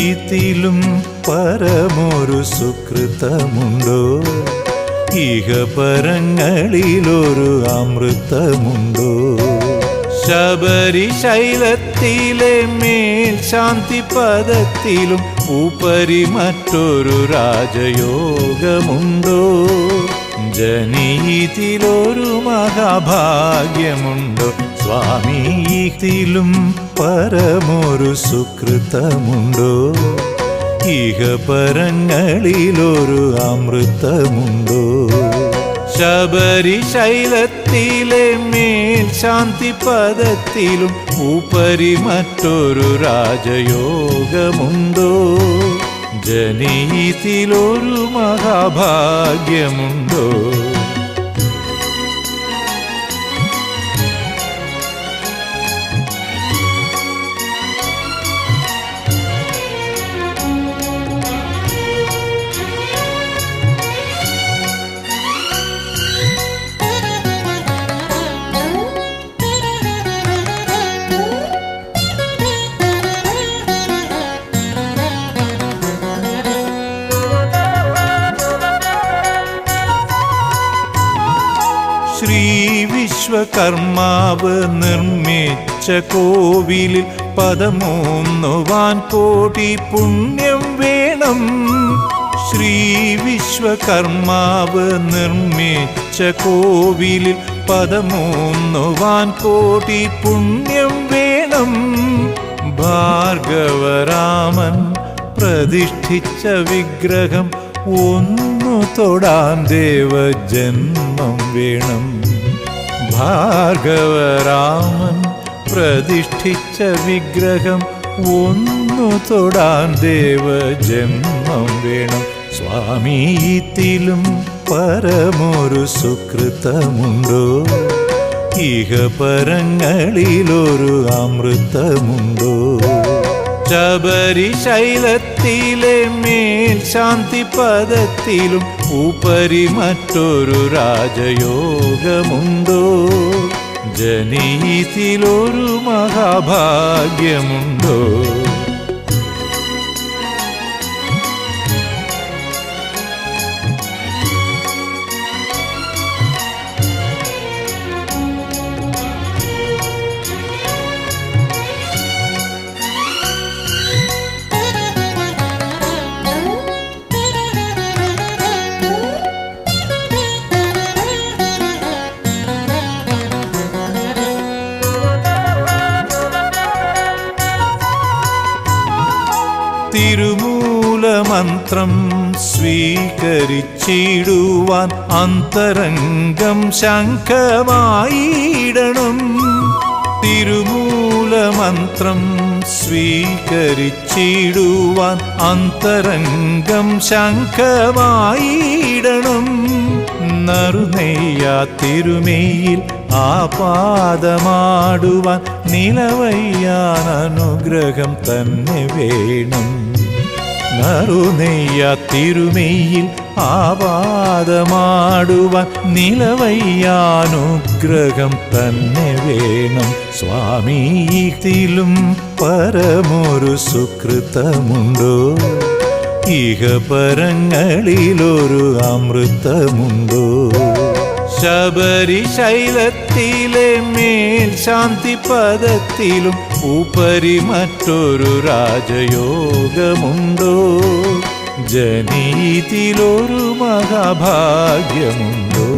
ഇതിലും പരമൊരു സുകൃതമുണ്ടോ? ഇഹപരങ്ങളിലൊരു അമൃതമുണ്ടോ? ശബരിശൈലത്തിലെ മേൽ ശാന്തി പദത്തിലും ഉപരി മറ്റൊരു രാജയോഗമുണ്ടോ? ജനീതിലൊരു മഹാഭാഗ്യമുണ്ടോ? സ്വാമി ഇതിലും പരമൊരു സുകൃതമുണ്ടോ? ഇഹപരങ്ങളിലൊരു അമൃതമുണ്ടോ? ശബരിശൈലത്തിലെ മേൽ ശാന്തി പദത്തിലും ഉപരി മറ്റൊരു രാജയോഗമുണ്ടോ? ജനീതിലൊരു മഹാഭാഗ്യമുണ്ടോ? വിശ്വകർമാവ് നിർമ്മിച്ച കോവിലിൽ പദമൂന്നുവാൻ കോടി പുണ്യം വേണം. ശ്രീ വിശ്വകർമാവ് നിർമ്മിച്ച കോവിലിൽ പദമൂന്നുവാൻ കോടി പുണ്യം വേണം. ഭാർഗവരാമൻ പ്രതിഷ്ഠിച്ച വിഗ്രഹം ഒന്നു തൊടാൻ ദേവജന്മം വേണം. ഭാർഗവരാമൻ പ്രതിഷ്ഠിച്ച വിഗ്രഹം ഒന്നു തൊടാൻ ദേവജന്മം വേണം. സ്വാമീത്തിലും പരമൊരു സുകൃതമുണ്ടോ? ഇഹപരങ്ങളിലൊരു അമൃതമുണ്ടോ? ശബരിശൈലത്തിലെ മേൽ ശാന്തി പദത്തിലും ഉപരി മറ്റൊരു രാജയോഗമുണ്ടോ? ജനീതിലൊരു മഹാഭാഗ്യമുണ്ടോ? തിരുമൂലമന്ത്രം സ്വീകരിച്ചിടുവാൻ അന്തരംഗം ശംഖമായിടണം. തിരുമൂലമന്ത്രം സ്വീകരിച്ചിടുവാൻ അന്തരംഗം ശംഖമായിടണം. നറുനെയ്യ തിരുമെയിൽ ആപാദമാടുവാൻ നിലവയ്യാൻ അനുഗ്രഹം തന്നെ വേണം. നറുനെയ്യാ തിരുമെയിൽ ആപാദമാടുവാൻ നിലവയ്യാനുഗ്രഹം തന്നെ വേണം. സ്വാമീത്തിലും പരമൊരു സുകൃതമുണ്ടോ? ഇഹപരങ്ങളിലൊരു അമൃതമുണ്ടോ? ശബരിശൈലത്തിലെ മേൽ ശാന്തി പദത്തിലും ഉപരി മറ്റൊരു രാജയോഗമുണ്ടോ? ജനീതിലൊരു മഹാഭാഗ്യമുണ്ടോ?